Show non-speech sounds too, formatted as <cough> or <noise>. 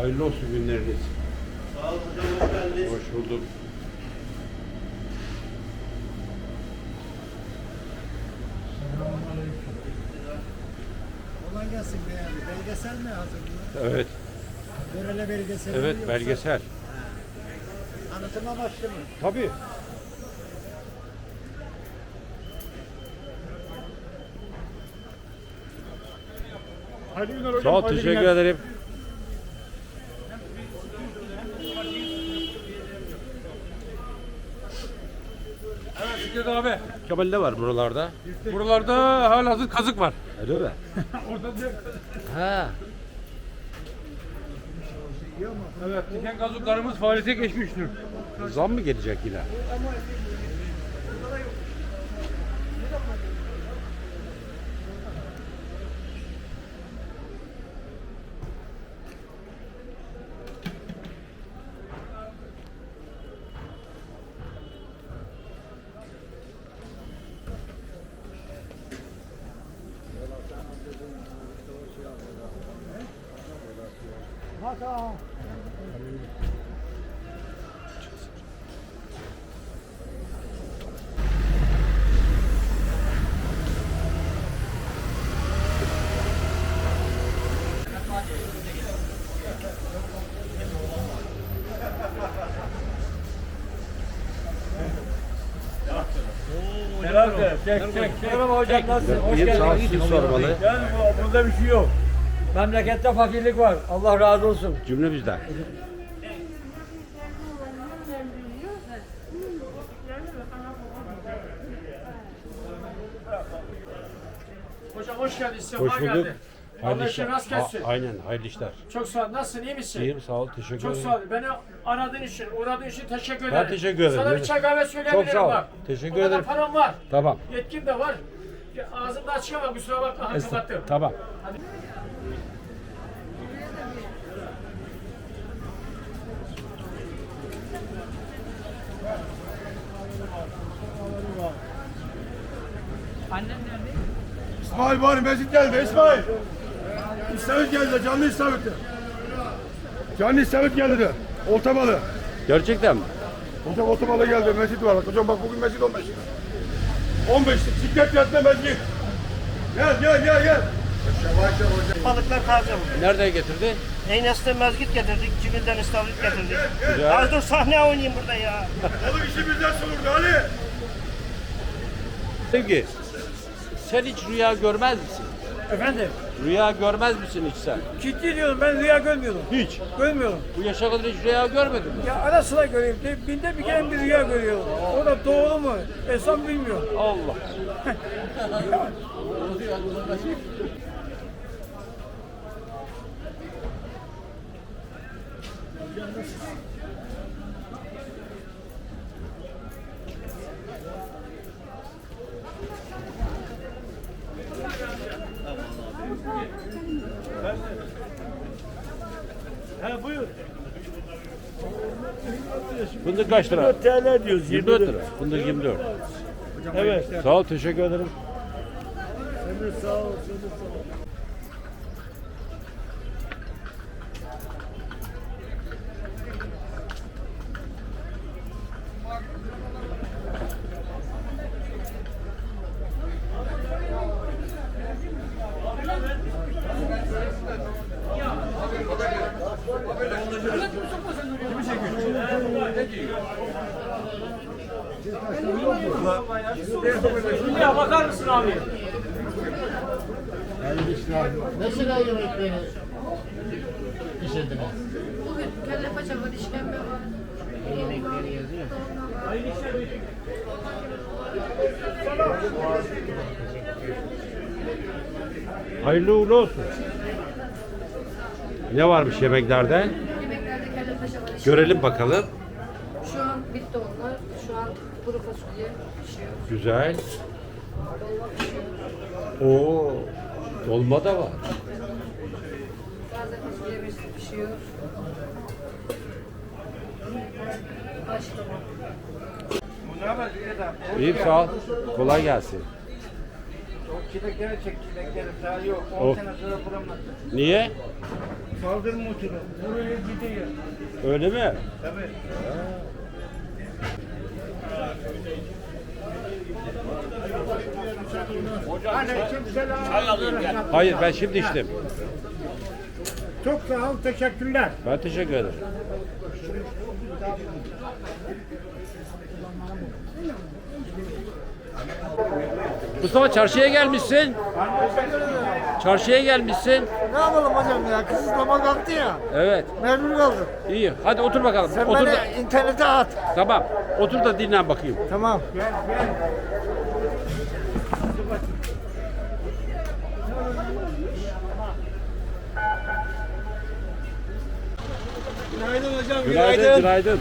Hayırlı olsun günleriniz. Sağ olun hocam hoş geldiniz. Hoş bulduk. Kolay gelsin beyefendi. Belgesel mi hazırlıyor? Evet, Görele belgeseli mi evet yoksa belgesel. Anlatım amaçlı mı? Tabii. Hayırlı günler hocam. Sağ ol, hayırlı teşekkür günler. ederim. Fikret abi. Kemal ne var buralarda? Buralarda halihazır kazık var. Öyle mi? <laughs> Orada diyor. Ha. Evet diken kazıklarımız faaliyete geçmiştir. Zam mı gelecek yine? Herhalde. Çek çek çek. Merhaba hocam nasılsın? Hoş İyiyim geldin. sağ ol, sizi sormalı. Gel bu- burada bir şey yok. Memlekette fakirlik var. Allah razı olsun. Cümlemizden. Hocam hoş geldin. Sefa Hoş bulduk. geldi. Hayırlı Allah işler. işin rast gelsin. A- Aynen, hayırlı işler. Çok sağ ol. Nasılsın? iyi misin? İyiyim, sağ ol, teşekkür Çok ederim. sağ ol. Beni aradığın için, uğradığın için teşekkür ederim. Ben teşekkür ederim. Sana bir çay kahve söyleyebilirim Çok sağ ol. bak. Teşekkür O kadar ederim. param var. Tamam. Yetkim de var. Ya, Ağzımdan çıkamam kusura bakma. Ha, kapattım. Tamam. İsmail bari Mecit geldi İsmail. İstavrit geldi canlı İstavrit'te. Canlı İstavrit geldi de. Olta balı. Gerçekten mi? Hocam olta balı geldi Mecit var. Hocam bak bugün Mecit 15 lira. 15 lira. Siklet yatma. Gel gel gel gel. Balıklar taze bu. Nereden getirdi? Eyneste mezgit getirdik, cibilden istavrit getirdik. Güzel. Az dur sahne oynayayım burada ya. Oğlum işi bizden soruldu Ali. Sevgi, sen hiç rüya görmez misin? Efendim, Rüya görmez misin hiç sen? ciddi diyorum ben rüya görmüyorum. Hiç. Görmüyorum. Bu yaşa kadar hiç rüya görmedin mi? Ya ara sıra göreyim. De, binde bir kere bir rüya görüyorum. O da doğru mu? Esam bilmiyorum. Allah. <laughs> He buyur. Fındık kaç lira? TL diyoruz. 24 lira. Fındık 24. Evet. Sağ ol, teşekkür ederim. Ya bakar mısın abi? Mesela yemekleri pişirdiniz. Bugün kelle paça var, işkembe var. Yemekleri yazıyor. Hayırlı uğurlu olsun. Ne varmış yemeklerde? Yemeklerde kelle paça var. Görelim bakalım. Şu an bitti onlar. Kuru fasulye pişiyor. Güzel. Dolma pişiyor. Oo, dolma da var. Taze fasulye pişiyor. Haşlama. İyi sağ ol. Kolay gelsin. Çilekleri çek, çilekleri. Daha yok. 10 sene sonra bulamaz. Niye? Kaldırım motoru. Buraya gidiyor. Öyle mi? Tabii. Hayır ben şimdi içtim. Çok sağ ol, teşekkürler. Ben teşekkür ederim. Mustafa çarşıya gelmişsin. Çarşıya gelmişsin. Ne yapalım hocam ya? Kısıtlama kalktı ya. Evet. Mecbur kaldık. İyi. Hadi otur bakalım. Sen otur da, beni internete at. Tamam. Otur da dinlen bakayım. Tamam. Günaydın hocam. Günaydın. Günaydın.